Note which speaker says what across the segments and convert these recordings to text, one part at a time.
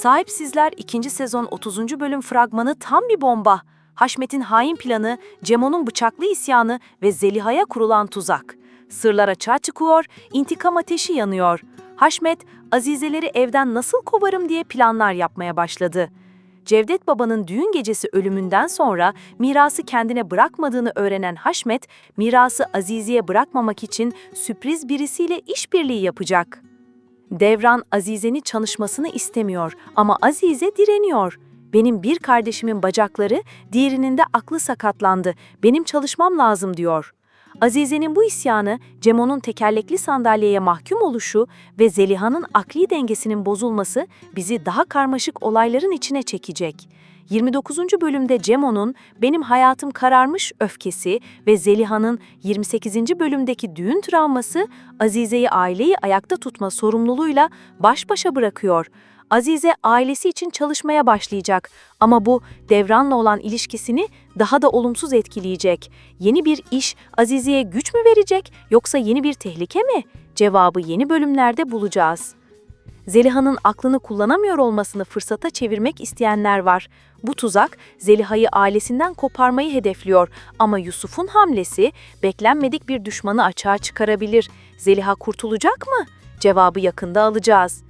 Speaker 1: Sahipsizler 2. sezon 30. bölüm fragmanı tam bir bomba. Haşmet'in hain planı, Cemo'nun bıçaklı isyanı ve Zeliha'ya kurulan tuzak. Sırlar açığa çıkıyor, intikam ateşi yanıyor. Haşmet, Azizeleri evden nasıl kovarım diye planlar yapmaya başladı. Cevdet Baba'nın düğün gecesi ölümünden sonra mirası kendine bırakmadığını öğrenen Haşmet, mirası Azize'ye bırakmamak için sürpriz birisiyle işbirliği yapacak. Devran Azize'nin çalışmasını istemiyor ama Azize direniyor. Benim bir kardeşimin bacakları, diğerinin de aklı sakatlandı. Benim çalışmam lazım diyor. Azize'nin bu isyanı, Cemo'nun tekerlekli sandalyeye mahkum oluşu ve Zeliha'nın akli dengesinin bozulması bizi daha karmaşık olayların içine çekecek. 29. bölümde Cemo'nun benim hayatım kararmış öfkesi ve Zeliha'nın 28. bölümdeki düğün travması Azize'yi aileyi ayakta tutma sorumluluğuyla baş başa bırakıyor. Azize ailesi için çalışmaya başlayacak ama bu Devran'la olan ilişkisini daha da olumsuz etkileyecek. Yeni bir iş Azize'ye güç mü verecek yoksa yeni bir tehlike mi? Cevabı yeni bölümlerde bulacağız. Zeliha'nın aklını kullanamıyor olmasını fırsata çevirmek isteyenler var. Bu tuzak Zeliha'yı ailesinden koparmayı hedefliyor ama Yusuf'un hamlesi beklenmedik bir düşmanı açığa çıkarabilir. Zeliha kurtulacak mı? Cevabı yakında alacağız.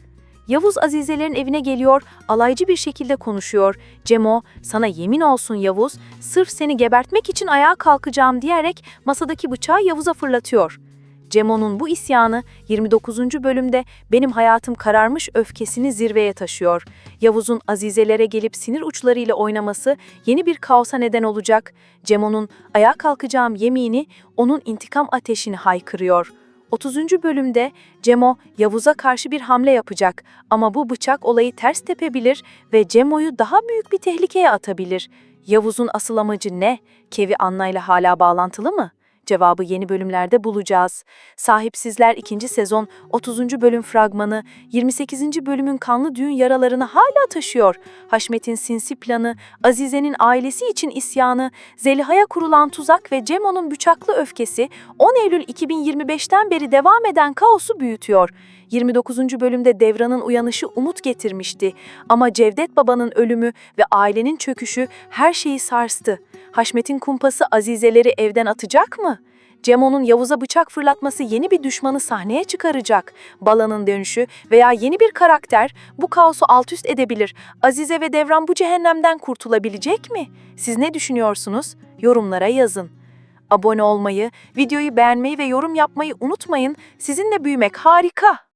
Speaker 1: Yavuz Azizelerin evine geliyor, alaycı bir şekilde konuşuyor. Cemo, sana yemin olsun Yavuz, sırf seni gebertmek için ayağa kalkacağım diyerek masadaki bıçağı Yavuz'a fırlatıyor. Cemo'nun bu isyanı 29. bölümde benim hayatım kararmış öfkesini zirveye taşıyor. Yavuz'un azizelere gelip sinir uçlarıyla oynaması yeni bir kaosa neden olacak. Cemo'nun ayağa kalkacağım yemini onun intikam ateşini haykırıyor. 30. bölümde Cemo Yavuz'a karşı bir hamle yapacak ama bu bıçak olayı ters tepebilir ve Cemo'yu daha büyük bir tehlikeye atabilir. Yavuz'un asıl amacı ne? Kevi Anna'yla hala bağlantılı mı? Cevabı yeni bölümlerde bulacağız. Sahipsizler 2. sezon 30. bölüm fragmanı 28. bölümün kanlı düğün yaralarını hala taşıyor. Haşmet'in sinsi planı, Azize'nin ailesi için isyanı, Zeliha'ya kurulan tuzak ve Cemo'nun bıçaklı öfkesi 10 Eylül 2025'ten beri devam eden kaosu büyütüyor. 29. bölümde Devran'ın uyanışı umut getirmişti ama Cevdet Baba'nın ölümü ve ailenin çöküşü her şeyi sarstı. Haşmet'in kumpası Azizeleri evden atacak mı? Cemo'nun Yavuz'a bıçak fırlatması yeni bir düşmanı sahneye çıkaracak. Bala'nın dönüşü veya yeni bir karakter bu kaosu alt üst edebilir. Azize ve Devran bu cehennemden kurtulabilecek mi? Siz ne düşünüyorsunuz? Yorumlara yazın. Abone olmayı, videoyu beğenmeyi ve yorum yapmayı unutmayın. Sizinle büyümek harika.